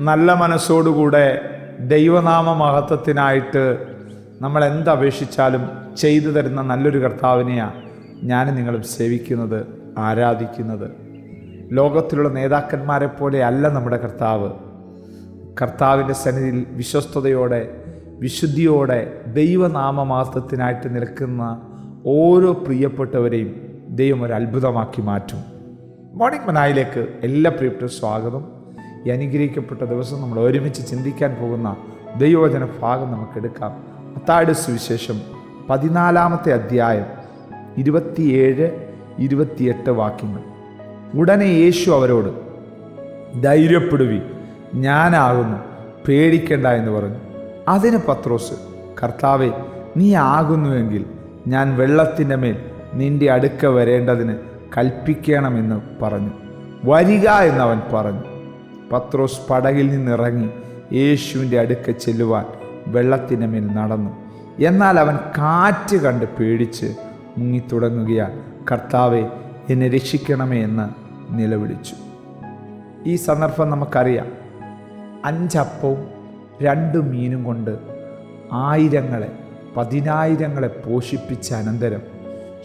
നല്ല മനസ്സോടുകൂടെ ദൈവനാമ മഹത്വത്തിനായിട്ട് നമ്മൾ എന്തപേക്ഷിച്ചാലും ചെയ്തു തരുന്ന നല്ലൊരു കർത്താവിനെയാണ് ഞാൻ നിങ്ങളും സേവിക്കുന്നത് ആരാധിക്കുന്നത്. ലോകത്തിലുള്ള നേതാക്കന്മാരെ പോലെ അല്ല നമ്മുടെ കർത്താവ്. കർത്താവിന്റെ സന്നിധിയിൽ വിശ്വസ്തയോടെ വിശുദ്ധിയോടെ ദൈവനാമമാസത്തിനായിട്ട് നിൽക്കുന്ന ഓരോ പ്രിയപ്പെട്ടവരെയും ദൈവം ഒരു അത്ഭുതമാക്കി മാറ്റും. മോർണിംഗ് മനായിലേക്ക് എല്ലാ പ്രിയപ്പെട്ട സ്വാഗതം. ഈ അനുഗ്രഹിക്കപ്പെട്ട ദിവസം നമ്മൾ ഒരുമിച്ച് ചിന്തിക്കാൻ പോകുന്ന ദൈവവചന ഭാഗം നമുക്കെടുക്കാം മത്തായുടെ സുവിശേഷം പതിനാലാമത്തെ അധ്യായം ഇരുപത്തിയേഴ് ഇരുപത്തിയെട്ട് വാക്യങ്ങൾ. ഉടനെ യേശു അവരോട് ധൈര്യപ്പെടുവി ഞാനാകുന്നു പേടിക്കണ്ട എന്ന് പറഞ്ഞു. അതിന് പത്രോസ് കർത്താവെ നീ ആകുന്നുവെങ്കിൽ ഞാൻ വെള്ളത്തിന്റെ മേൽ നിന്റെ അടുക്ക വരേണ്ടതിന് കൽപ്പിക്കണമെന്ന് പറഞ്ഞു. വരിക എന്നവൻ പറഞ്ഞു. പത്രോസ് പടകിൽ നിന്നിറങ്ങി യേശുവിന്റെ അടുക്ക ചെല്ലുവാൻ വെള്ളത്തിന്റെ മേൽ നടന്നു. എന്നാൽ അവൻ കാറ്റ് കണ്ട് പേടിച്ച് മുങ്ങിത്തുടങ്ങുകയാൽ കർത്താവെ എന്നെ രക്ഷിക്കണമേ എന്ന് നിലവിളിച്ചു. ഈ സന്ദർഭം നമുക്കറിയാം. അഞ്ചപ്പവും രണ്ട് മീനും കൊണ്ട് ആയിരങ്ങളെ പതിനായിരങ്ങളെ പോഷിപ്പിച്ച അനന്തരം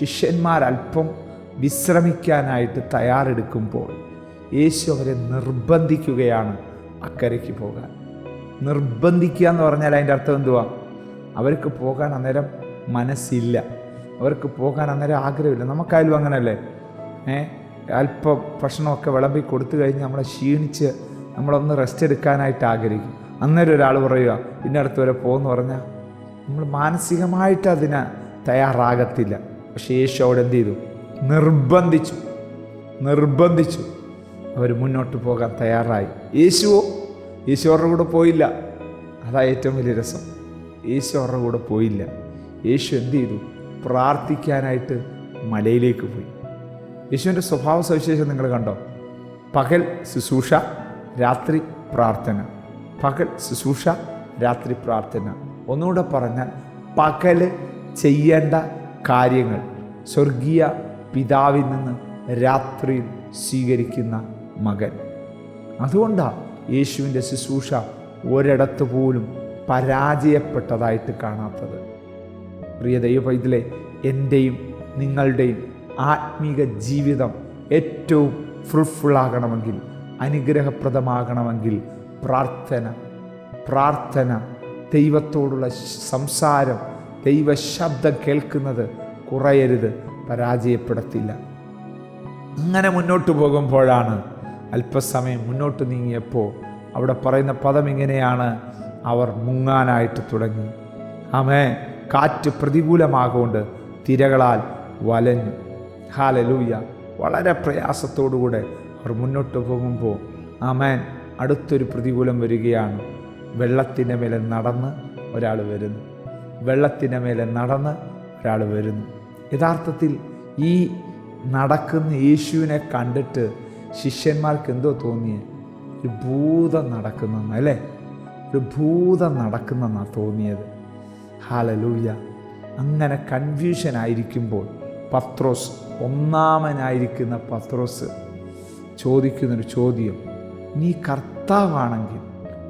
ശിഷ്യന്മാർ അല്പം വിശ്രമിക്കാനായിട്ട് തയ്യാറെടുക്കുമ്പോൾ യേശു അവരെ നിർബന്ധിക്കുകയാണ് അക്കരയ്ക്ക് പോകാൻ. നിർബന്ധിക്കുക എന്ന് പറഞ്ഞാൽ അതിന്റെ അർത്ഥം എന്തുവാ? അവർക്ക് പോകാൻ അന്നേരം മനസ്സില്ല. അവർക്ക് പോകാൻ അന്നേരം ആഗ്രഹമില്ല. നമുക്കായാലും അങ്ങനല്ലേ? ഏ? അല്പം ഭക്ഷണമൊക്കെ വിളമ്പി കൊടുത്തു കഴിഞ്ഞ് നമ്മളെ ക്ഷീണിച്ച് നമ്മളൊന്ന് റെസ്റ്റ് എടുക്കാനായിട്ട് ആഗ്രഹിക്കും. അന്നേരം ഒരാൾ പറയുക ഇന്ന അടുത്ത് വരെ പോകുമെന്ന് പറഞ്ഞാൽ നമ്മൾ മാനസികമായിട്ട് അതിന് തയ്യാറാകത്തില്ല. പക്ഷേ യേശു അവിടെ എന്ത് ചെയ്തു? നിർബന്ധിച്ചു. നിർബന്ധിച്ചു. അവർ മുന്നോട്ട് പോകാൻ തയ്യാറായി. യേശുവോ യേശു അവരുടെ കൂടെ പോയില്ല. അതാ ഏറ്റവും വലിയ രസം. അവരുടെ കൂടെ പോയില്ല. യേശു എന്ത് ചെയ്തു? പ്രാർത്ഥിക്കാനായിട്ട് മലയിലേക്ക് പോയി. യേശുവിന്റെ സ്വഭാവ സവിശേഷം നിങ്ങൾ കണ്ടോ? പകൽ ശുശ്രൂഷ രാത്രി പ്രാർത്ഥന. പകൽ ശുശ്രൂഷ രാത്രി പ്രാർത്ഥന. ഒന്നുകൂടെ പറഞ്ഞാൽ പകൽ ചെയ്യേണ്ട കാര്യങ്ങൾ സ്വർഗീയ പിതാവിൽ നിന്ന് രാത്രിയിൽ സ്വീകരിക്കുന്ന മകൻ. അതുകൊണ്ടാണ് യേശുവിന്റെ ശുശ്രൂഷ ഒരിടത്ത് പോലും പരാജയപ്പെട്ടതായിട്ട് കാണാത്തത്. പ്രിയ ദൈവപൈതലെ എന്റെയും നിങ്ങളുടെയും ആത്മീക ജീവിതം ഏറ്റവും ഫ്രൂട്ട്ഫുൾ ആകണമെങ്കിൽ അനുഗ്രഹപ്രദമാകണമെങ്കിൽ പ്രാർത്ഥന പ്രാർത്ഥന ദൈവത്തോടുള്ള സംസാരം ദൈവശബ്ദം കേൾക്കുന്നത് കുറയരുത് പരാജയപ്പെടത്തില്ല. അങ്ങനെ മുന്നോട്ട് പോകുമ്പോഴാണ് അല്പസമയം മുന്നോട്ട് നീങ്ങിയപ്പോൾ അവിടെ പറയുന്ന പദം ഇങ്ങനെയാണ്. അവർ മുങ്ങാനായിട്ട് തുടങ്ങി. ആമേ കാറ്റ് പ്രതികൂലമാകൊണ്ട് തിരകളാൽ വലഞ്ഞു. ഹാലലൂയ വളരെ പ്രയാസത്തോടുകൂടെ അവർ മുന്നോട്ട് പോകുമ്പോൾ ആമേൻ അടുത്തൊരു പ്രതികൂലം വരികയാണ്. വെള്ളത്തിന്റെ മേലെ നടന്ന് ഒരാൾ വരുന്നു. വെള്ളത്തിന്റെ മേലെ നടന്ന് ഒരാൾ വരുന്നു. യഥാർത്ഥത്തിൽ ഈ നടക്കുന്ന യേശുവിനെ കണ്ടിട്ട് ശിഷ്യന്മാർക്ക് എന്തോ തോന്നിയേ? ഒരു ഭൂതം നടക്കുന്നെന്ന് അല്ലേ? ഒരു ഭൂതം നടക്കുന്നെന്നാണ് തോന്നിയത്. ഹാലലൂയ അങ്ങനെ കൺഫ്യൂഷൻ ആയിരിക്കുമ്പോൾ പത്രോസ് ഒന്നാമനായിരിക്കുന്ന പത്രോസ് ചോദിക്കുന്നൊരു ചോദ്യം. നീ കർത്താവാണെങ്കിൽ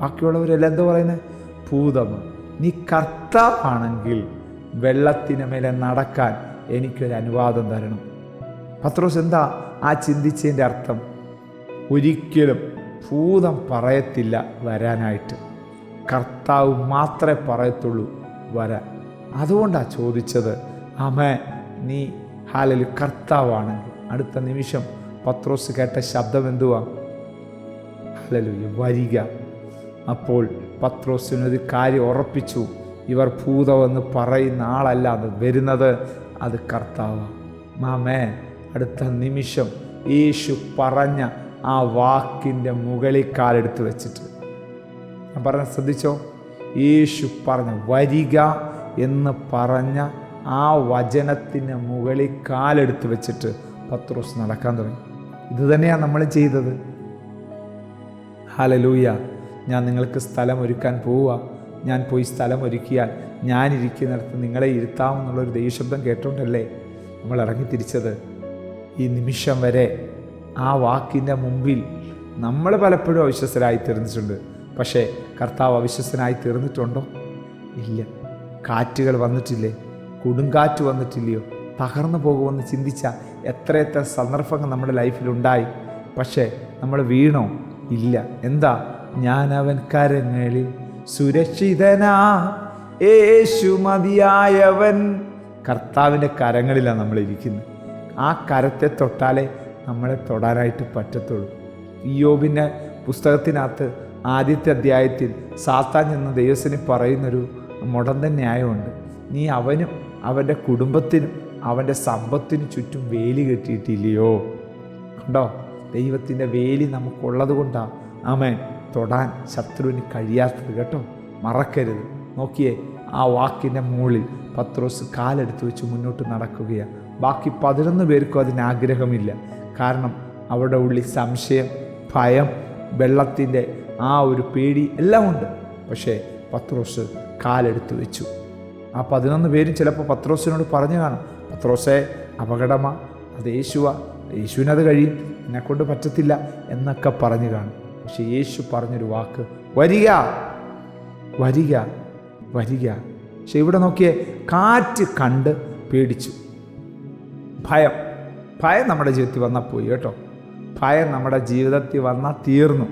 ബാക്കിയുള്ളവരെല്ലാം എന്താ പറയുന്നത് ഭൂതം. നീ കർത്താവാണെങ്കിൽ വെള്ളത്തിന് മേലെ നടക്കാൻ എനിക്കൊരു അനുവാദം തരണം. പത്രോസ് എന്താ? ആ ചിന്തിച്ചതിന്റെ അർത്ഥം ഒരിക്കലും ഭൂതം പറയത്തില്ല വരാനായിട്ട്. കർത്താവ് മാത്രമേ പറയത്തുള്ളൂ വരാൻ അതുകൊണ്ടാണ് ചോദിച്ചത് അമ്മേ നീ ഹാലലു കർത്താവാണെങ്കിൽ അടുത്ത നിമിഷം പത്രോസ് കേട്ട ശബ്ദം എന്തുവാ? ഹാലലു വരിക. അപ്പോൾ പത്രോസിനൊരു കാര്യം ഉറപ്പിച്ചു. ഇവർ ഭൂതമെന്ന് പറയുന്ന ആളല്ല അത് വരുന്നത് അത് കർത്താവാണ് മാമേ അടുത്ത നിമിഷം യേശു പറഞ്ഞ ആ വാക്കിന്റെ മുകളിൽ കാലെടുത്ത് വെച്ചിട്ട്. ഞാൻ പറഞ്ഞ ശ്രദ്ധിച്ചോ? യേശു പറഞ്ഞ വരിക എന്ന് പറഞ്ഞ ആ വചനത്തിന് മുകളിൽ കാലെടുത്ത് വെച്ചിട്ട് പത്രോസ് നടക്കാൻ തുടങ്ങി. ഇത് തന്നെയാണ് നമ്മൾ ചെയ്തത്. ഹലലൂയ ഞാൻ നിങ്ങൾക്ക് സ്ഥലം ഒരുക്കാൻ പോവുക. ഞാൻ പോയി സ്ഥലം ഒരുക്കിയാൽ ഞാനിരിക്കുന്നിടത്ത് നിങ്ങളെ ഇരുത്താമെന്നുള്ളൊരു ദൈവശബ്ദം കേട്ടോണ്ടല്ലേ നമ്മൾ ഇറങ്ങി തിരിച്ചത്? ഈ നിമിഷം വരെ ആ വാക്കിന്റെ മുമ്പിൽ നമ്മൾ പലപ്പോഴും അവിശ്വസരായി തീർന്നിട്ടുണ്ട്. പക്ഷേ കർത്താവ് അവിശ്വസനായി തീർന്നിട്ടുണ്ടോ? ഇല്ല. കാറ്റുകൾ വന്നിട്ടില്ലേ? കൊടുങ്കാറ്റ് വന്നിട്ടില്ലയോ? തകർന്നു പോകുമെന്ന് ചിന്തിച്ച എത്രയെത്ര സന്ദർഭങ്ങൾ നമ്മുടെ ലൈഫിലുണ്ടായി. പക്ഷേ നമ്മൾ വീണോ? ഇല്ല. എന്താ? ഞാൻ അവൻ കരങ്ങളിൽ സുരക്ഷിതനാ. യേശു മതിയായവൻ. കർത്താവിന്റെ കരങ്ങളിലാണ് നമ്മൾ ഇരിക്കുന്നത് ആ കരത്തെ തൊട്ടാലേ നമ്മളെ തൊടാനായിട്ട് പറ്റത്തുള്ളൂ. ഇയോബിന്റെ പുസ്തകത്തിനകത്ത് ആദ്യത്തെ അധ്യായത്തിൽ സാത്താൻ എന്ന ദൈവസിന് പറയുന്നൊരു മുടന്ത ന്യായമുണ്ട്. നീ അവനും അവന്റെ കുടുംബത്തിനും അവന്റെ സമ്പത്തിനും ചുറ്റും വേലി കെട്ടിയിട്ടില്ലയോ? കണ്ടോ? ദൈവത്തിന്റെ വേലി നമുക്കുള്ളത് കൊണ്ടാണ് ആമേൻ. തൊടാൻ ശത്രുവിന് കഴിയാത്തത് കേട്ടോ. മറക്കരുത്. നോക്കിയേ ആ വാക്കിന്റെ മുകളിൽ പത്രോസ് കാലെടുത്ത് വെച്ച് മുന്നോട്ട് നടക്കുകയാണ് ബാക്കി പതിനൊന്ന് പേർക്കും അതിനാഗ്രഹമില്ല കാരണം അവരുടെ ഉള്ളിൽ സംശയം ഭയം വെള്ളത്തിന്റെ ആ ഒരു പേടി എല്ലാം ഉണ്ട്. പക്ഷേ പത്രോസ് കാലെടുത്ത് വെച്ചു. ആ പതിനൊന്ന് പേരും ചിലപ്പോൾ പത്രോസിനോട് പറഞ്ഞു കാണും. പത്രോസെ അപകടമാ. അത് യേശുവാ. യേശുവിനത് കഴിയും. എന്നെക്കൊണ്ട് പറ്റത്തില്ല എന്നൊക്കെ പറഞ്ഞു കാണും. പക്ഷെ യേശു പറഞ്ഞൊരു വാക്ക് വരിക വരിക വരിക. പക്ഷെ ഇവിടെ നോക്കിയേ കാറ്റ് കണ്ട് പേടിച്ചു. ഭയം. ഭയം നമ്മുടെ ജീവിതത്തിൽ വന്നാൽ പോയി കേട്ടോ. ഭയം നമ്മുടെ ജീവിതത്തിൽ വന്നാൽ തീർന്നു.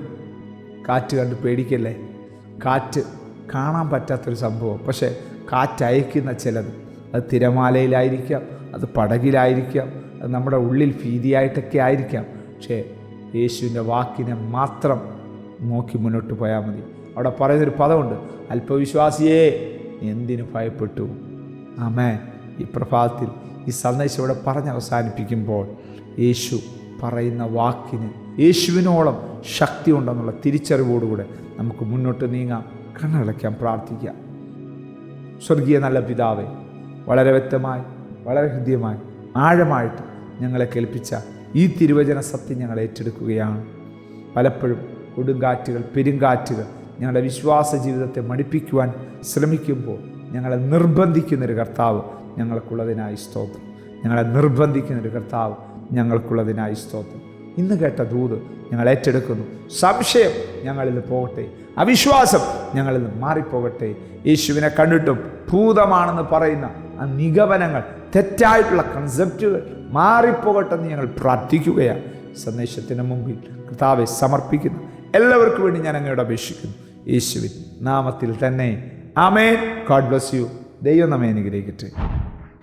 കാറ്റ് കണ്ട് പേടിക്കല്ലേ? കാറ്റ് കാണാൻ പറ്റാത്തൊരു സംഭവം. പക്ഷേ കാറ്റ് അയക്കുന്ന ചിലത് അത് തിരമാലയിലായിരിക്കാം അത് പടകിലായിരിക്കാം അത് നമ്മുടെ ഉള്ളിൽ ഭീതിയായിട്ടൊക്കെ ആയിരിക്കാം. പക്ഷേ യേശുവിന്റെ വാക്കിനെ മാത്രം നോക്കി മുന്നോട്ട് പോയാൽ മതി. അവിടെ പറയുന്നൊരു പദമുണ്ട് അല്പവിശ്വാസിയേ എന്തിനു ഭയപ്പെട്ടു? ആമേ ഈ പ്രഭാതത്തിൽ ഈ സന്ദേശം ഇവിടെ പറഞ്ഞ് അവസാനിപ്പിക്കുമ്പോൾ യേശു പറയുന്ന വാക്കിന് യേശുവിനോളം ശക്തി ഉണ്ടെന്നുള്ള തിരിച്ചറിവോടുകൂടെ നമുക്ക് മുന്നോട്ട് നീങ്ങാം കണ്ണടയ്ക്കാൻ പ്രാർത്ഥിക്കാം. സ്വർഗീയ നല്ല പിതാവെ വളരെ വ്യക്തമായി വളരെ ഹൃദ്യമായി ആഴമായിട്ട് ഞങ്ങളെ കേൾപ്പിച്ച ഈ തിരുവചന സത്യം ഞങ്ങൾ ഏറ്റെടുക്കുകയാണ്. പലപ്പോഴും കൊടുങ്കാറ്റുകൾ പെരുങ്കാറ്റുകൾ ഞങ്ങളുടെ വിശ്വാസ ജീവിതത്തെ മടിപ്പിക്കുവാൻ ശ്രമിക്കുമ്പോൾ ഞങ്ങളെ നിർബന്ധിക്കുന്നൊരു കർത്താവ് ഞങ്ങൾക്കുള്ളതിനായി സ്തോത്രം. ഞങ്ങളെ നിർബന്ധിക്കുന്ന ഒരു കർത്താവ് ഞങ്ങൾക്കുള്ളതിനായി സ്തോത്രം. ഇന്ന് കേട്ട ദൂത് ഞങ്ങൾ ഏറ്റെടുക്കുന്നു. സംശയം ഞങ്ങളിൽ പോകട്ടെ. അവിശ്വാസം ഞങ്ങളിൽ നിന്ന് മാറിപ്പോകട്ടെ. യേശുവിനെ കണ്ടിട്ടും ഭൂതമാണെന്ന് പറയുന്ന ആ നിഗമനങ്ങൾ തെറ്റായിട്ടുള്ള കൺസെപ്റ്റുകൾ മാറിപ്പോകട്ടെ എന്ന് ഞങ്ങൾ പ്രാർത്ഥിക്കുകയാണ്. സന്ദേശത്തിന് മുമ്പിൽ കർത്താവെ സമർപ്പിക്കുന്നു. എല്ലാവർക്കും വേണ്ടി ഞാൻ അങ്ങയോട് അപേക്ഷിക്കുന്നു. യേശുവിൻ നാമത്തിൽ തന്നെ. ആമേൻ. ഗോഡ് ബ്ലസ് യു ദൈവം നമ്മെ അനുഗ്രഹിക്കട്ടെ.